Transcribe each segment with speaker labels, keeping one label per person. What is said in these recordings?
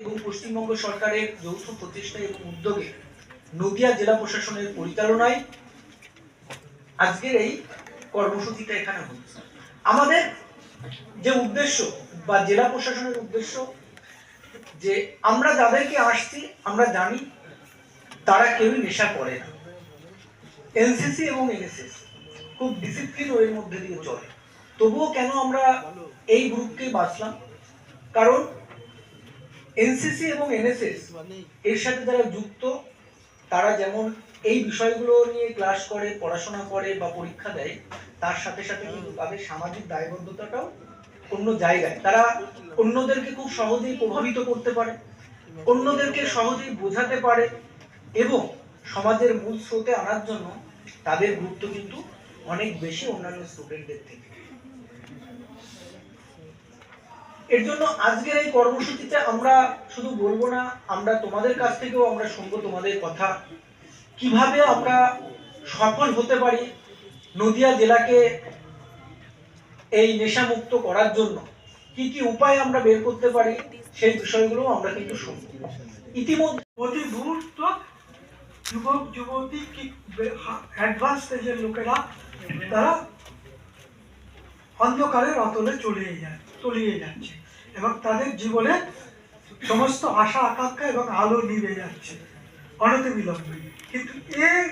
Speaker 1: এবং পশ্চিমবঙ্গ সরকারের যৌথ প্রচেষ্টা এবং উদ্যোগে নদিয়া জেলা প্রশাসনের পরিচালনায় আজকের এই কর্মসূচিটা এখানে হচ্ছে। আমাদের যে উদ্দেশ্য বা জেলা প্রশাসনের উদ্দেশ্য, যে আমরা যাদেরকে আসছি, আমরা জানি তারা কেউই নেশা করে না। এনসিসি এবং এনএসএস খুব ডিসিপ্লিন ওয়ের মধ্যে দিয়ে চলে। তবুও কেন আমরা এই গ্রুপকে বাঁচলাম? কারণ এনসিসি এবং এনএসএস এর সাথে যারা যুক্ত, তারা যেমন এই বিষয়গুলো নিয়ে ক্লাস করে, পড়াশোনা করে বা পরীক্ষা দেয়, তার সাথে সাথে কিন্তু তাদের সামাজিক দায়বদ্ধতাটাও অন্য জায়গায়। তারা অন্যদেরকে খুব সহজেই প্রভাবিত করতে পারে, অন্যদেরকে সহজেই বোঝাতে পারে এবং সমাজের মূল স্রোতে আনার জন্য তাদের গুরুত্ব কিন্তু অনেক বেশি অন্যান্য স্টুডেন্টদের থেকে। এর জন্য আজকের এই কর্মসূচিতে আমরা শুধু বলব না, আমরা তোমাদের কাছ থেকেও আমরা শুনব তোমাদের কথা। কীভাবে আমরা সফল হতে পারি নদিয়া জেলাকে এই নেশামুক্ত করার জন্য? কি কি উপায় আমরা বের করতে পারি? সেই বিষয়গুলো আমরা কিন্তু শুনব। ইতিমধ্যে
Speaker 2: অতি মুহূর্ত যুবক, যুবতী কি অ্যাডভান্স স্টেজের লোকেরা তারা অন্ধকারের অতলে চলিয়ে যায়, তলিয়ে যাচ্ছে। এবং তাদের জীবনে সমস্ত আশা, আকাঙ্ক্ষা এবং আলো নিভে যাচ্ছে। অনতি বিলম্বে। কিন্তু এই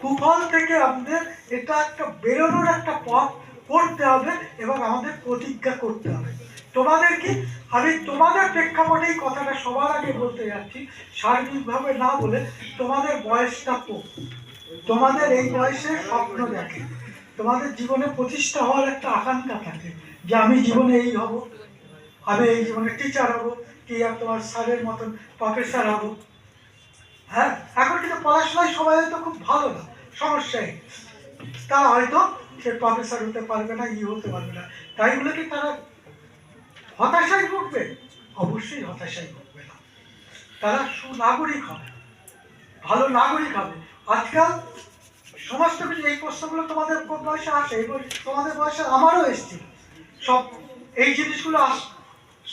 Speaker 2: কুফল থেকে আমাদের এটা একটা বেরোনোর একটা পথ করতে হবে এবং আমাদের প্রতিজ্ঞা করতে হবে। তোমাদের কি? আমি তোমাদের প্রেক্ষাপটেই কথাটা সবার আগে বলতে যাচ্ছি, সার্বিকভাবে না বলে তোমাদের বয়সটা কম। তোমাদের এই বয়সে স্বপ্ন দেখে। তোমাদের জীবনে প্রতিষ্ঠা হওয়ার একটা আকাঙ্ক্ষা থাকে যে আমি জীবনে এই হব। আমি এই জীবনে টিচার হব, কি আর তোমার স্যারের মতন প্রফেসর হব। হ্যাঁ এখন কিন্তু পড়াশোনায় সবাই হয়তো খুব ভালো না সমস্যায় তারা হয়তো সে প্রফেসর হতে পারবে না ই হতে পারবে না। তাই বলে কি তারা হতাশায় ভুগবে? অবশ্যই হতাশায় ভুগবে না। তারা সুনাগরিক হবে, ভালো নাগরিক হবে। আজকাল সমস্ত কিছু, এই প্রশ্নগুলো তোমাদের কোন বয়সে আসে এবং তোমাদের বয়সে আমারও এসেছিল সব এই জিনিসগুলো আস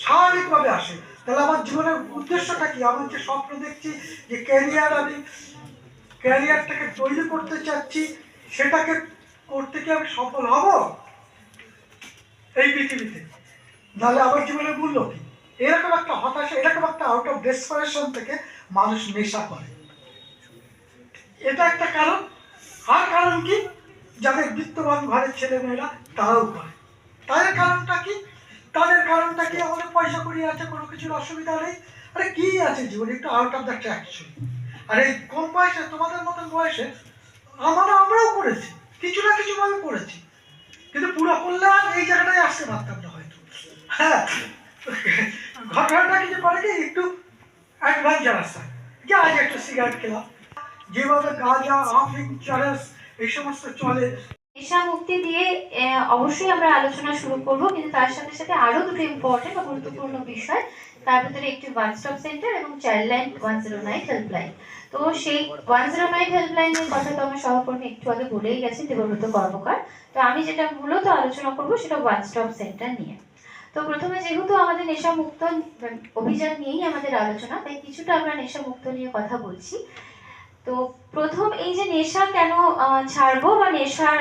Speaker 2: স্বাভাবিকভাবে আসে। তাহলে আমার জীবনের উদ্দেশ্যটা কি? আমার যে স্বপ্ন দেখছি যে ক্যারিয়ার আমি ক্যারিয়ারটাকে তৈরি করতে চাচ্ছি, সেটাকে করতে কি আমি সফল হব? এই পৃথিবীতে। নাহলে আমার জীবনের মূল্য কি? এরকম একটা হতাশা, এরকম একটা আউট অফ ডেসপারেশন থেকে মানুষ নেশা করে। এটা একটা কারণ। আর কারণ কি? যাদের বিত্তবান ঘরের ছেলেমেয়েরা, তারাও করে। তাদের কারণটা কি? তাদের কারণটা কি? আমাদের পয়সা করি আছে, কোনো কিছুর অসুবিধা নেই। আরে কি আছে জীবনে? একটু আউট অফ দ্য ট্র্যাক চলি আর এই কম বয়সে, তোমাদের মতন বয়সে, আমরা, আমরাও করেছি। কিছু না কিছু ভাবে করেছি। কিন্তু পুরো কল্যাণ এই জায়গাটায় আসতে পারতাম না হয়তো। হ্যাঁ। ঘটনাটা কিছু করে কি? একটু অ্যাডভেঞ্চার আসা যে আজ একটা সিগারেট খেলাম। যেভাবে গাঁজা আফিং চারস এই সমস্ত চলে।
Speaker 3: নেশা মুক্তি দিয়ে অবশ্যই আমরা আলোচনা শুরু করব, কিন্তু তার সাথে সাথে আরও দুটো ইম্পর্টেন্ট বা গুরুত্বপূর্ণ বিষয়, তার ভিতরে একটি ওয়ান স্টপ সেন্টার এবং child line one zero nine helpline তো সেই ওয়ান জিরো নাইন হেল্পলাইনের কথা তো আমার সহকর্মী একটু আগে বলেই গেছেন, দেবব্রত কর্মকার। তো আমি যেটা মূলত আলোচনা করব সেটা ওয়ান স্টপ সেন্টার নিয়ে। তো প্রথমে যেহেতু আমাদের নেশা মুক্ত অভিযান নিয়েই আমাদের আলোচনা, তাই কিছুটা আমরা নেশা মুক্ত নিয়ে কথা বলছি। তো প্রথম এই যে নেশা কেন ছাড়বো বা নেশার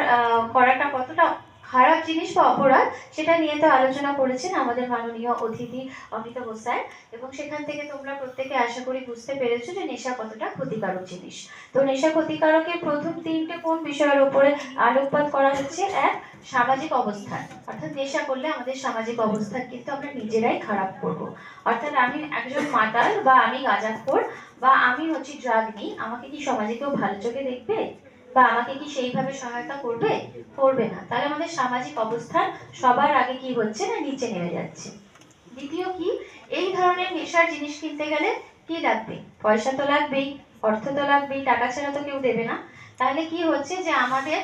Speaker 3: করাটা কতটা খারাপ জিনিস বা অপরাধ, সেটা নিয়ে তো আলোচনা করেছেন আমাদের মাননীয় অতিথি অমিতাভ স্যার এবং সেখান থেকে তোমরা প্রত্যেকে আশা করি বুঝতে পেরেছ যে নেশা কতটা ক্ষতিকারক জিনিস। তো নেশা ক্ষতিকারকের প্রথম তিনটে কোন বিষয়ের উপরে আলোকপাত করা হচ্ছে? এক, সামাজিক অবস্থান। অর্থাৎ নেশা করলে আমাদের সামাজিক অবস্থান কিন্তু আমরা নিজেরাই খারাপ করব। অর্থাৎ আমি একজন মাতাল বা আমি গাঁজাখোর বা আমি হচ্ছে ড্রাগ নিই আমাকে কি সমাজে কেউ ভালো চোখে দেখবে? বা আমাকে কি সেইভাবে সহায়তা করবে? করবে না। তাহলে আমাদের সামাজিক অবস্থান সবার আগে কি হচ্ছে না নিচে নেমে যাচ্ছে? দ্বিতীয় কি? এই ধরনের নেশার জিনিস কিনতে গেলে কি লাগবে? পয়সা তো লাগবেই, অর্থ তো লাগবেই, টাকা ছাড়া তো কেউ দেবে না। তাহলে কি হচ্ছে যে আমাদের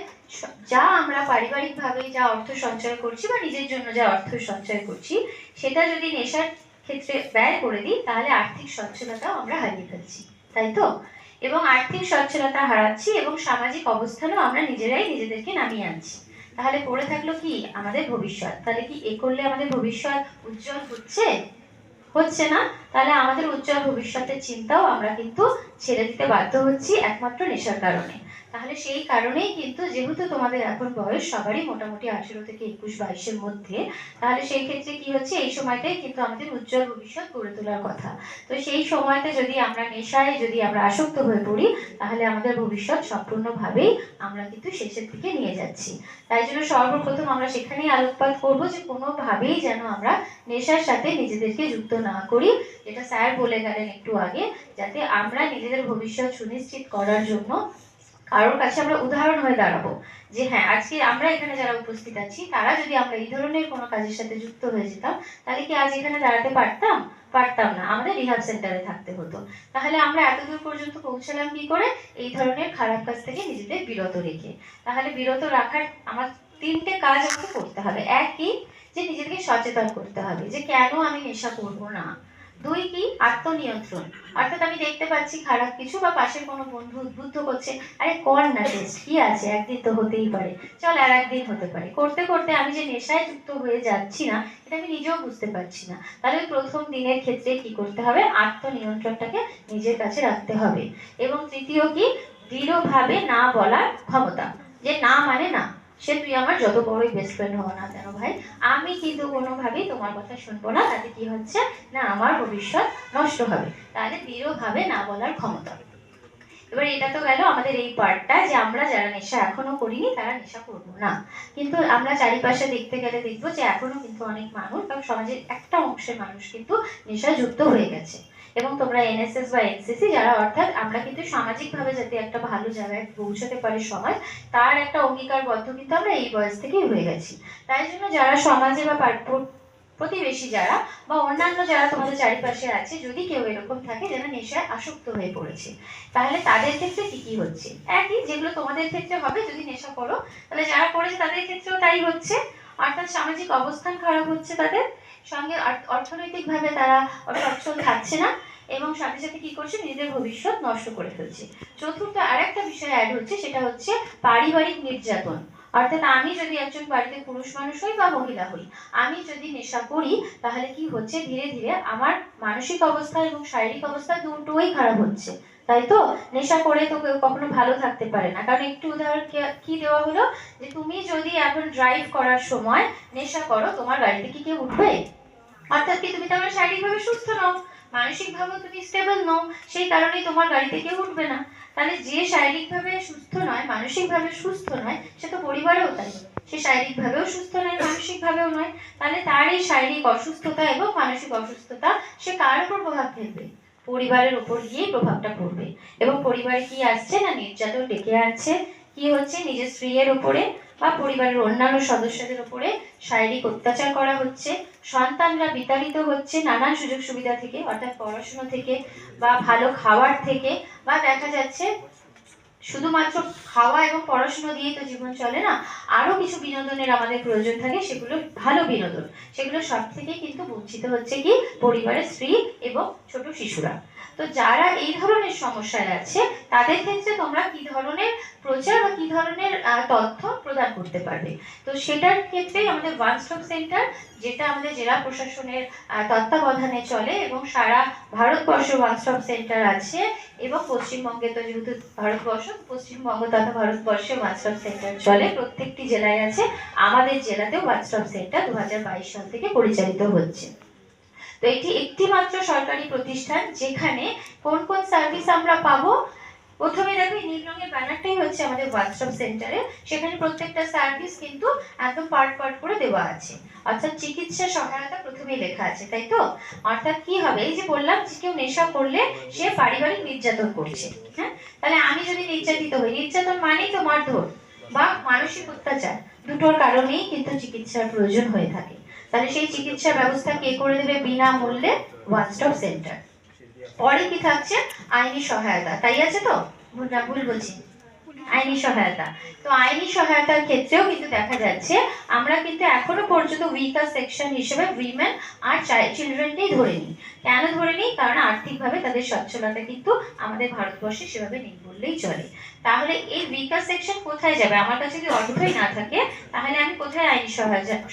Speaker 3: যা আমরা পারিবারিকভাবে যা অর্থ সঞ্চয় করছি বা নিজের জন্য যা অর্থ সঞ্চয় করছি, সেটা যদি নেশার ক্ষেত্রে ব্যয় করে দিই, তাহলে আর্থিক সচ্ছলতাও আমরা হারিয়ে ফেলছি, তাই তো? এবং আর্থিক সচ্ছলতা হারাচ্ছি এবং সামাজিক অবস্থানও আমরা নিজেরাই নিজেদেরকে নামিয়ে আনছি। তাহলে পড়ে থাকল কি? আমাদের ভবিষ্যৎ। তাহলে কি এ করলে আমাদের ভবিষ্যৎ উজ্জ্বল হচ্ছে? হচ্ছে না? তাহলে আমাদের উজ্জ্বল ভবিষ্যতের চিন্তাও আমরা কিন্তু ছেড়ে দিতে বাধ্য হচ্ছি একমাত্র নেশার কারণে। তাহলে সেই কারণেই কিন্তু যেহেতু তোমাদের এখন বয়স সবারই মোটামুটি আঠেরো থেকে একুশ, বাইশের মধ্যে, তাহলে সেই ক্ষেত্রে কি হচ্ছে? এই সময়টাই কিন্তু আমাদের উজ্জ্বল ভবিষ্যৎ গড়ে তোলার কথা। তো সেই সময়তে যদি আমরা নেশায় যদি আমরা আসক্ত হয়ে পড়ি, তাহলে আমাদের ভবিষ্যৎ সম্পূর্ণভাবেই আমরা কিন্তু শেষের দিকে নিয়ে যাচ্ছি। তাই জন্য সর্বপ্রথম আমরা সেখানেই আলোকপাত করব যে কোনোভাবেই যেন আমরা নেশার সাথে নিজেদেরকে যুক্ত না করি। যেটা স্যার বলে গেলেন একটু আগে, যাতে আমরা নিজেদের ভবিষ্যৎ সুনিশ্চিত করার জন্য কারোর কাছে আমরা উদাহরণ হয়ে দাঁড়াবো। যে হ্যাঁ আজকে আমরা এখানে যারা উপস্থিত আছি, তারা যদি আমরা এই ধরনের কোনো কাজের সাথে যুক্ত হয়ে যেতাম, তাহলে কি আজ এখানে দাঁড়াতে পারতাম? পারতাম না। আমাদের রিহাব সেন্টারে থাকতে হতো। তাহলে আমরা এতদূর পর্যন্ত পৌঁছালাম কি করে? এই ধরনের খারাপ কাজ থেকে নিজেদের বিরত রেখে। তাহলে বিরত রাখার আমার তিনটে কাজ আমাকে করতে হবে। এক কি? যে নিজেকে সচেতন করতে হবে। যে কেন আমি নেশা করব না? দুই কি? আত্মনিয়ন্ত্রণ। অর্থাৎ আমি দেখতে পাচ্ছি খারাপ কিছু বা পাশের কোনো বন্ধু উদ্বুদ্ধ করছে। আরে কর না টেস্ট কি আছে? একদিন তো হতেই পারে। চল আর একদিন হতে পারে। করতে করতে আমি যে নেশায় যুক্ত হয়ে যাচ্ছি না, এটা আমি নিজেও বুঝতে পারছি না। তাহলে প্রথম দিনের ক্ষেত্রে কি করতে হবে? আত্মনিয়ন্ত্রণটাকে নিজের কাছে রাখতে হবে। এবং তৃতীয় কি? দৃঢ়ভাবে না বলার ক্ষমতা। যে না মানে না। সে তুই আমার যত বড়ই বেস্ট ফ্রেন্ড হও না কেন ভাই, আমি কিন্তু কোনোভাবেই তোমার কথা শুনব না, তাতে কি হচ্ছে? না, আমার ভবিষ্যৎ নষ্ট হবে, তাহলে দৃঢ়ভাবে না বলার ক্ষমতা। এবার এটা তো গেল আমাদের এই পার্টটা যে আমরা যারা নেশা এখনও করিনি, তারা নেশা করব না। কিন্তু আমরা চারিপাশে দেখতে গেলে দেখব যে এখনও কিন্তু অনেক মানুষ বা সমাজের একটা অংশের মানুষ কিন্তু নেশা যুক্ত হয়ে গেছে। এবং তোমরা এনএসএস বা এনসিসি যারা, অর্থাৎ আমরা কিন্তু সামাজিকভাবে যাতে একটা ভালো জায়গায় পৌঁছাতে পারি সমাজ তার একটা অঙ্গীকারবদ্ধ কিন্তু আমরা এই বয়স থেকেই হয়ে গেছি। তাই জন্য যারা সমাজে বা পার- প্রতিবেশী যারা বা অন্যান্য যারা তোমাদের চারিপাশে আছে, যদি কেউ এরকম থাকে যারা নেশায় আসক্ত হয়ে পড়েছে, তাহলে তাদের ক্ষেত্রে কি কি হচ্ছে? একই যেগুলো তোমাদের ক্ষেত্রে হবে, যদি নেশা করো, তাহলে যারা করেছে তাদের ক্ষেত্রেও তাই হচ্ছে। অর্থাৎ সামাজিক অবস্থান খারাপ হচ্ছে তাদের, সঙ্গে অর্থ- অর্থনৈতিকভাবে তারা সচ্ছল থাকছে না এবং সাথে সাথে কি করছে? নিজেদের ভবিষ্যৎ নষ্ট করে ফেলছে। চতুর্থ আরেকটা বিষয় অ্যাড হচ্ছে, সেটা হচ্ছে পারিবারিক নির্যাতন। অর্থাৎ আমি যদি একজন বাড়িতে পুরুষ মানুষ হই বা মহিলা হই, আমি যদি নেশা করি, তাহলে কি হচ্ছে? ধীরে ধীরে আমার মানসিক অবস্থা এবং শারীরিক অবস্থা দুটোই খারাপ হচ্ছে। তাই তো নেশা করে তো কেউ কখনো ভালো থাকতে পারে না। কারণ একটু উদাহরণ কি- দেওয়া হলো? যে তুমি যদি এখন ড্রাইভ করার সময় নেশা করো, তোমার গাড়িতে কি কেউ উঠবে? অর্থাৎ কি তুমি তাহলে শারীরিকভাবে সুস্থ নও? মানসিকভাবেও তুমি স্টেবল নও? সেই কারণে তোমার গাড়িতে কেউ উঠবে না। তাহলে যে শারীরিকভাবে সুস্থ নয়, মানসিকভাবে সুস্থ নয়, সে তো পরিবারেও তাই। সে শারীরিকভাবেও সুস্থ নয়, মানসিকভাবেও নয়। তাহলে তার এই শারীরিক অসুস্থতা এবং মানসিক অসুস্থতা, সে কার উপর প্রভাব ফেলবে? পরিবারের উপর গিয়ে প্রভাবটা পড়বে। এবং পরিবার কি আসছে না নির্যাতন ডেকে আসছে কি হচ্ছে? নিজের স্ত্রীর উপরে বা পরিবারের অন্যান্য সদস্যদের উপরে শারীরিক অত্যাচার করা হচ্ছে। সন্তানরা বিতাড়িত হচ্ছে নানান সুযোগ সুবিধা থেকে, অর্থাৎ পড়াশুনো থেকে বা ভালো খাওয়ার থেকে। বা দেখা যাচ্ছে শুধুমাত্র খাওয়া এবং পড়াশুনো দিয়ে তো জীবন চলে না, আরও কিছু বিনোদনের আমাদের প্রয়োজন থাকে, সেগুলো ভালো বিনোদন। সেগুলো সব থেকে কিন্তু বঞ্চিত হচ্ছে কি? পরিবারের স্ত্রী এবং ছোট শিশুরা। তো যারা এই ধরনের সমস্যায় আছে, তাদের ক্ষেত্রে তোমরা কি ধরনের প্রচার বা কি ধরনের তথ্য প্রদান করতে পারবে। তো সেটার ক্ষেত্রেই আমাদের ওয়ান স্টপ সেন্টার যেটা আমাদের জেলা প্রশাসনের তত্ত্বাবধানে চলে এবং সারা ভারতবর্ষ ওয়ান স্টপ সেন্টার আছে এবং পশ্চিমবঙ্গে তো যেহেতু ভারতবর্ষ, পশ্চিমবঙ্গ তথা ভারতবর্ষে ওয়ান স্টপ সেন্টার চলে। প্রত্যেকটি জেলায় আছে। আমাদের জেলাতেও ওয়ান স্টপ সেন্টার দু হাজার বাইশ সাল থেকে পরিচালিত হচ্ছে। তো এটি একটি মাত্র সরকারি প্রতিষ্ঠান যেখানে কোন কোন সার্ভিস আমরা পাবো প্রথমে দেখো এই নীল রঙের ব্যানারটাই হচ্ছে আমাদের ওয়ান স্টপ সেন্টারে সেখানে প্রত্যেকটা সার্ভিস কিন্তু একদম পার্ট পার্ট করে দেওয়া আছে। অর্থাৎ চিকিৎসা সহায়তা প্রথমেই লেখা আছে, তাই তো? অর্থাৎ কি হবে? এই যে বললাম যে কেউ নেশা করলে সে পারিবারিক নির্যাতন করছে হ্যাঁ? তাহলে আমি যদি নির্যাতিত হই, নির্যাতন মানেই তো মারধর বা মানসিক অত্যাচার। দুটোর কারণেই কিন্তু চিকিৎসার প্রয়োজন হয়ে থাকে। তাহলে সেই চিকিৎসা ব্যবস্থা কে করে দেবে? বিনামূল্যে ওয়ান স্টপ সেন্টার পরে কি থাকছে? আইনি সহায়তা। তাই আছে তো? ভুল না, ভুল বলছি। আইনি সহায়তা। তো আইনি সহায়তার ক্ষেত্রেও কিন্তু দেখা যাচ্ছে, আমরা কিন্তু এখনও পর্যন্ত উইকার সেকশন হিসেবে উইমেন আর চিলড্রেনকেই ধরে নিই কেন ধরে নিই, কারণ আর্থিকভাবে তাদের সচ্ছলতা কিন্তু আমাদের ভারতবর্ষে সেভাবে নেই বললেই চলে। তাহলে এই বিকাশ সেকশন কোথায় যাবে? আমার কাছে যদি অর্থই না থাকে, তাহলে আমি কোথায় আইনি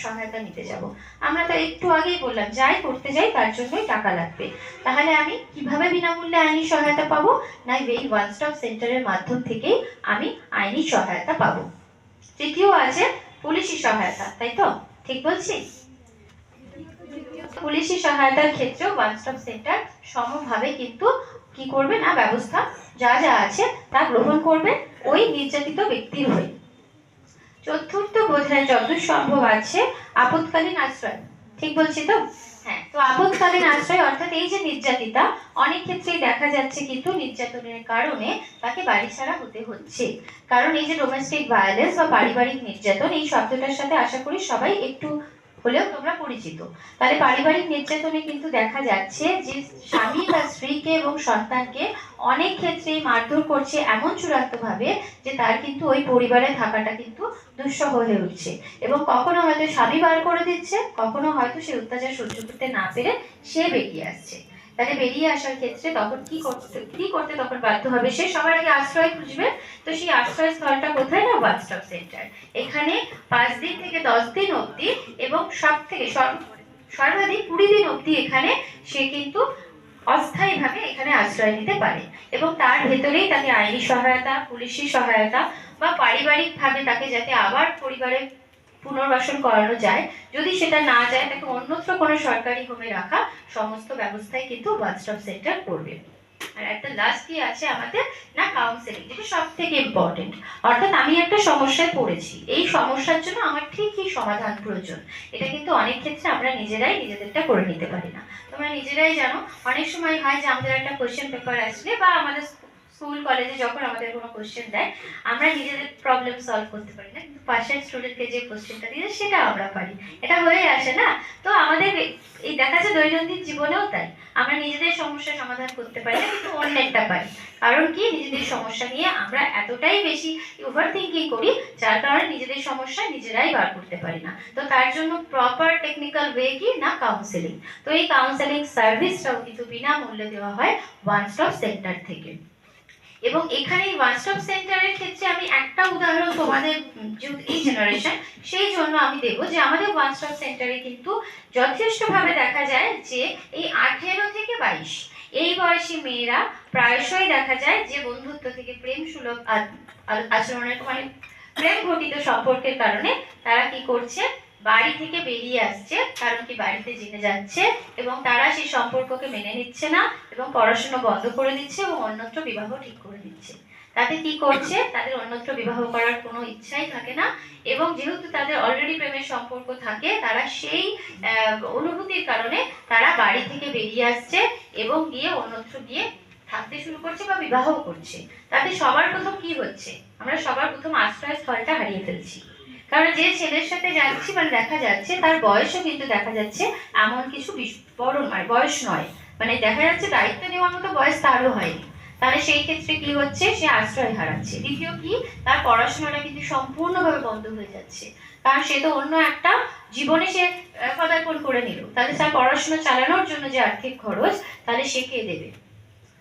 Speaker 3: সহায়তা নিতে যাব? আমরা তো একটু আগেই বললাম, যাই করতে যাই, তার জন্যই টাকা লাগবে। তাহলে আমি কীভাবে বিনামূল্যে আইনি সহায়তা পাবো? না, এই ওয়ান স্টপ সেন্টারের মাধ্যম থেকেই আমি আইনি সহায়তা পাবো। তৃতীয় আছে, পুলিশি সহায়তা, তাই তো? ঠিক বলছি? পুলিশি সহায়তার ক্ষেত্রে ওয়ান স্টপ সেন্টার সমভাবে কিন্তু কি করবে না, ব্যবস্থা যা যা আছে তা গ্রহণ করবে ওই নির্যাতিত ব্যক্তির হয়ে। চতুর্থ বোধহয় যতদূর সম্ভব আছে, আপৎকালীন আশ্রয়। ঠিক বলছি তো? হ্যাঁ তো আপৎকালীন আশ্রয় অর্থাৎ এই যে নির্যাতিতা, অনেক ক্ষেত্রেই দেখা যাচ্ছে কিন্তু নির্যাতনের কারণে তাকে বাড়ি ছাড়া হতে হচ্ছে। কারণ এই যে ডোমেস্টিক ভায়োলেন্স বা পারিবারিক নির্যাতন, এই শব্দটার সাথে আশা করি সবাই একটু হলেও তোমরা পরিচিত। তাহলে পারিবারিক নির্যাতনে কিন্তু দেখা যাচ্ছে যে স্বামী বা স্ত্রীকে এবং সন্তানকে অনেক ক্ষেত্রে মারধর করছে এমন চূড়ান্ত ভাবে যে তার কিন্তু ওই পরিবারে থাকাটা কিন্তু দুঃসহ হয়ে উঠছে। এবং কখনো হয়তো স্বামী বার করে দিচ্ছে, কখনো হয়তো সে অত্যাচার সহ্য করতে না পেরে সে বেরিয়ে আসছে। তাহলে বেরিয়ে আসার ক্ষেত্রে তখন কি করতে কি করতে তখন বাধ্য হবে? সে সবার আগে আশ্রয় খুঁজবে। তো সেই আশ্রয় স্থলটা কোথায় না ওয়ান স্টপ সেন্টার এখানে পাঁচ দিন থেকে দশ দিন অবধি এবং সব থেকে সর্ব- সর্বাধিক কুড়ি দিন অবধি এখানে সে কিন্তু অস্থায়ীভাবে এখানে আশ্রয় নিতে পারে এবং তার ভেতরেই তাকে আইনি সহায়তা, পুলিশি সহায়তা বা পারিবারিকভাবে তাকে যাতে আবার পরিবারে পুনর্বাসন করানো যায়। যদি সেটা না যায়, তাকে অন্যত্র কোনো সরকারি হোমে রাখা সমস্ত ব্যবস্থাই কিন্তু ওয়ান সেন্টার করবে। আর একটা লাস্ট কি আছে আমাদের? না কাউন্সেলিং যেটা সব থেকে ইম্পর্টেন্ট অর্থাৎ আমি একটা সমস্যায় পড়েছি। এই সমস্যার জন্য আমার ঠিক কি সমাধান প্রয়োজন। এটা কিন্তু অনেক ক্ষেত্রে আমরা নিজেরাই নিজেদেরটা করে নিতে পারি না। তোমরা নিজেরাই জানো, অনেক সময় হয় যে আমাদের একটা কোশ্চেন পেপার আসলে বা আমাদের স্কুল, কলেজে যখন আমাদের কোনো কোশ্চেন দেয়, আমরা নিজেদের প্রবলেম সলভ করতে পারি না। কিন্তু পাশের স্টুডেন্টকে যে কোশ্চেনটা দিয়ে সেটা আমরা পারি। এটা হয়ে আসে না? তো আমাদের এই- দেখা যায় দৈনন্দিন জীবনেও তাই। আমরা নিজেদের সমস্যার সমাধান করতে পারি না, কিন্তু অন্যেরটা পারি। কারণ কি? নিজেদের সমস্যা নিয়ে আমরা এতটাই বেশি ওভার থিঙ্কিং করি, যার কারণে নিজেদের সমস্যা নিজেরাই বার করতে পারি না। তো তার জন্য প্রপার টেকনিক্যাল ওয়ে কি? না কাউন্সেলিং তো এই কাউন্সেলিং সার্ভিসটাও কিন্তু বিনামূল্যে দেওয়া হয় ওয়ান স্টপ সেন্টার থেকে। এবং এখানে এই ওয়ান স্টপ সেন্টারের ক্ষেত্রে আমি একটা উদাহরণ তোমাদের এই জেনারেশন সেই জন্য আমি দেবো যে আমাদের ওয়ান স্টপ সেন্টারে কিন্তু যথেষ্টভাবে দেখা যায় যে এই আঠেরো থেকে বাইশ, এই বয়সী মেয়েরা প্রায়শই দেখা যায় যে বন্ধুত্ব থেকে প্রেম সুলভ আচরণের মানে প্রেম ঘটিত সম্পর্কের কারণে তারা কি করছে? বাড়ি থেকে বেরিয়ে আসছে, কারণ কি বাড়িতে জেনে যাচ্ছে এবং তারা সেই সম্পর্ককে মেনে নিচ্ছে না এবং পড়াশোনা বন্ধ করে দিচ্ছে এবং অন্যত্র বিবাহ ঠিক করে দিচ্ছে। তাতে কি করছে? তাদের অন্যত্র বিবাহ করার কোনো ইচ্ছাই থাকে না এবং যেহেতু তাদের অলরেডি প্রেমের সম্পর্ক থাকে, তারা সেই অনুভূতির কারণে তারা বাড়ি থেকে বেরিয়ে আসছে এবং গিয়ে অন্যত্র গিয়ে থাকতে শুরু করছে বা বিবাহ করছে। তাতে সবার প্রথম কি হচ্ছে? আমরা সবার প্রথম আশ্রয় স্থলটা হারিয়ে ফেলছি। কারণ যে ছেলের সাথে যাচ্ছি মানে দেখা যাচ্ছে, তার বয়সও কিন্তু দেখা যাচ্ছে এমন কিছু বড় নয় বয়স নয়। মানে দেখা যাচ্ছে দায়িত্ব নেওয়ার মতো বয়স তারও হয়নি। তাহলে সেই ক্ষেত্রে কি হচ্ছে? সে আশ্রয় হারাচ্ছে। দ্বিতীয় কি? তার পড়াশোনাটা কিন্তু সম্পূর্ণভাবে বন্ধ হয়ে যাচ্ছে। কারণ সে তো অন্য একটা জীবনে সে পদার্পণ করে নিল। তাহলে তার পড়াশোনা চালানোর জন্য যে আর্থিক খরচ, তাহলে সে কে দেবে?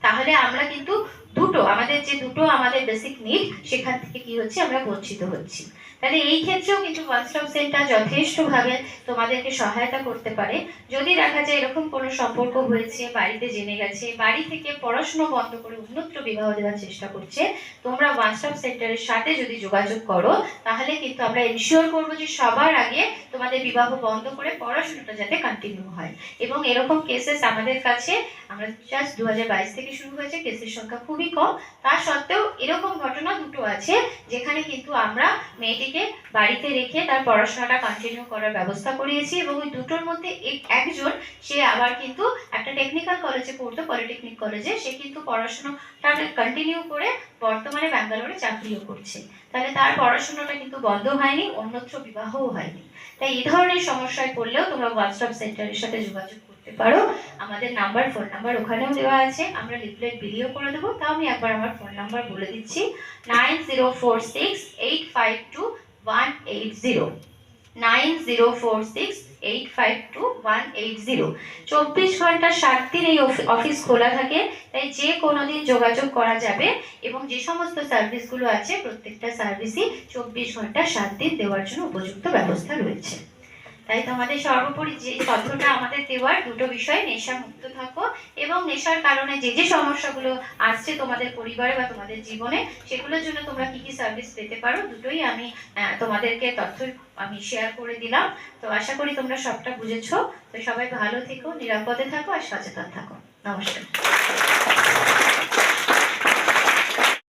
Speaker 3: তাহলে আমরা কিন্তু দুটো, আমাদের যে দুটো আমাদের বেসিক নিড সেখান থেকে কি হচ্ছে, আমরা বঞ্চিত হচ্ছি। তাহলে এই ক্ষেত্রেও কিন্তু ওয়ান স্টপ সেন্টার যথেষ্টভাবে তোমাদেরকে সহায়তা করতে পারে। যদি দেখা যায় এরকম কোনো সম্পর্ক হয়েছে, বাড়িতে জেনে গেছে, বাড়ি থেকে পড়াশুনো বন্ধ করে অন্যত্র বিবাহ দেওয়ার চেষ্টা করছে, তোমরা ওয়ান স্টপ সেন্টারের সাথে যদি যোগাযোগ করো, তাহলে কিন্তু আমরা এনশিওর করব যে সবার আগে তোমাদের বিবাহ বন্ধ করে পড়াশোনাটা যাতে কন্টিনিউ হয়। এবং এরকম কেসেস আমাদের কাছে, আমরা জাস্ট দু হাজার বাইশ থেকে শুরু হয়েছে কেসের সংখ্যা খুবই কম। তা সত্ত্বেও এরকম ঘটনা দুটো আছে, যেখানে কিন্তু আমরা মেয়েটিকে বাড়িতে রেখে তার পড়াশোনাটা কন্টিনিউ করার ব্যবস্থা করিয়েছি এবং ওই দুটোর মধ্যে এক- একজন, সে আবার কিন্তু একটা টেকনিক্যাল কলেজে পড়তো পলিটেকনিক কলেজে সে কিন্তু পড়াশোনাটা কন্টিনিউ করে বর্তমানে ব্যাঙ্গালোরে চাকরিও করছে। তাহলে তার পড়াশোনাটা কিন্তু বন্ধ হয়নি, অন্যত্র বিবাহও হয়নি। তাই এই ধরনের সমস্যায় পড়লেও তোমরা হোয়াটসঅ্যাপ সেন্টারের সাথে যোগাযোগ পারো। আমাদের নাম্বার ফোন নাম্বার ওখানেও দেওয়া আছে। আমরা লিফলেট ভিডিও করে দেবো। তাও আমি একবার আমার ফোন নাম্বার বলে দিচ্ছি। Nine zero four six eight five two one eight zero nine zero four six eight five two one eight zero চব্বিশ ঘণ্টা সাত দিন এই অফি- অফিস খোলা থাকে। তাই যে কোনো দিন যোগাযোগ করা যাবে এবং যে সমস্ত সার্ভিসগুলো আছে, প্রত্যেকটা সার্ভিসই চব্বিশ ঘণ্টা সাত দিন দেওয়ার জন্য উপযুক্ত ব্যবস্থা রয়েছে। তাই তোমাদের সর্বোপরি যে তথ্যটা আমাদের দেওয়ার দুটো বিষয়, নেশা মুক্ত থাকো এবং নেশার কারণে যে যে সমস্যাগুলো আসছে তোমাদের পরিবারে বা তোমাদের জীবনে, সেগুলোর জন্য তোমরা কি কি সার্ভিস পেতে পারো, দুটোই আমি তোমাদেরকে তথ্য আমি শেয়ার করে দিলাম। তো আশা করি তোমরা সবটা বুঝেছ। তো সবাই ভালো থেকো, নিরাপদে থাকো আর সচেতন থাকো। নমস্কার।